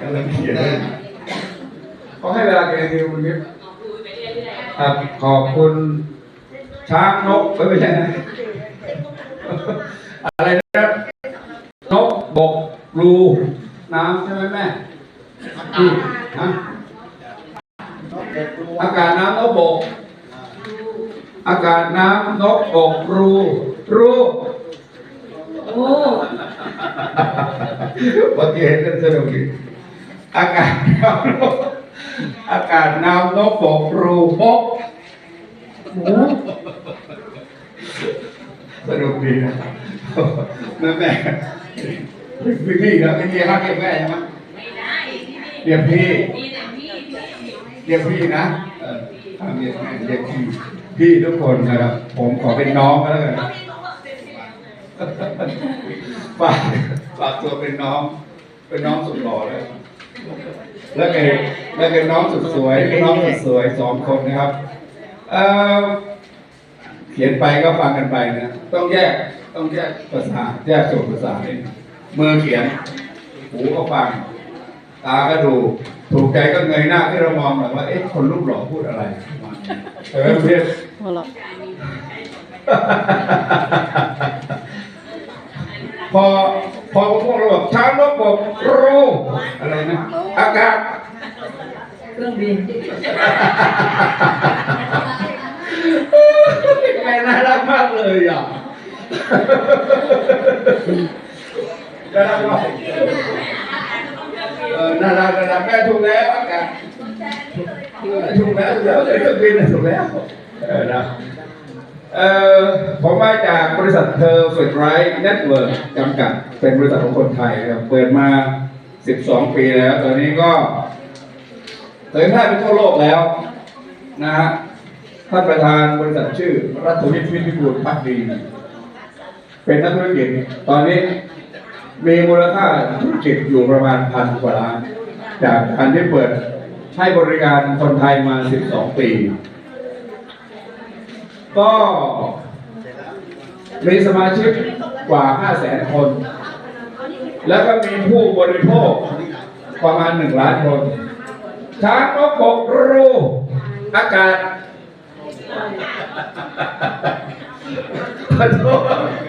กำลังเขียนเลยเขาให้เวลาแกเดียวคุณนิดครับขอบคุณช้างนกเอ้ยไม่ใช่นะอะไรนะนกบกรูน้ำใช่ไหมแม่อืมฮะอากาศน้ำนกบก อากาศน้ำนกบกรูรูโอ้เมื่อกี้เห็นกันสนุกดี อากาศน้ำนกอากาศน้ำนกบกรูบกโหสนุกดีนะแม่แม่พี่พี่นะไม่มีครับเรียกแม่ใช่ไหมไม่ได้เรียกพี่มีแต่พี่พี่เรียกพี่นะเออห้ามเรียกแม่เรียกพี่พี่ทุกคนนะครับ ผมขอเป็นน้องก็แล้วกันเขาไม่รู้ว่าเป็นพี่แล้วไงฝากฝากตัวเป็นน้อง เป็นน้องสุดหล่อเลย แล้วก็แล้วก็น้องสุดสวยน้องสุดสวยสองคนนะครับเอ่อเขียนไปก็ฟังกันไปนะต้องแยกต้องแยกภาษาแยกส่วนภาษาเองมือเขียน หูก็ฟัง ตาก็ดูถูกใจก็เงยหน้าที่เรามองหน่อยว่าเอ๊ะคนรูปหล่อพูดอะไรประมาณนี้ใช่ไหมเพื่อนหัวเราะพอ พอพวกเราบอกช้างนกบอกรูอะไรนะอากาศเครื่องบินแม่น่ารักมากเลยอะน่ารักมากเออน่ารักน่ารักแม่ถูกแล้วอากาศถูกแล้วถูกแล้วเลยเครื่องบินน่ะถูกแล้วเออนะ เอ่อผมมาจากบริษัทเธอร์เฟดไรท์เน็ตเวิร์กจำกัด เป็นบริษัทของคนไทยนะครับเปิดมา 12 ปีแล้ว ตอนนี้ก็เผยแพร่ไปทั่วโลกแล้วนะฮะท่านประธานบริษัทชื่อ รัฐวิทย์วิทย์พิบูลพักดี เป็นนักธุรกิจตอนนี้มีมูลค่าธุรกิจอยู่ประมาณพันกว่าล้าน จากการที่เปิดให้บริการคนไทยมา 12 ปี ก็มีสมาชิกกว่า5แสนคน แล้วก็มีผู้บริโภคประมาณ 1 ล้านคนช้างนกบกรูอากาศขอโทษ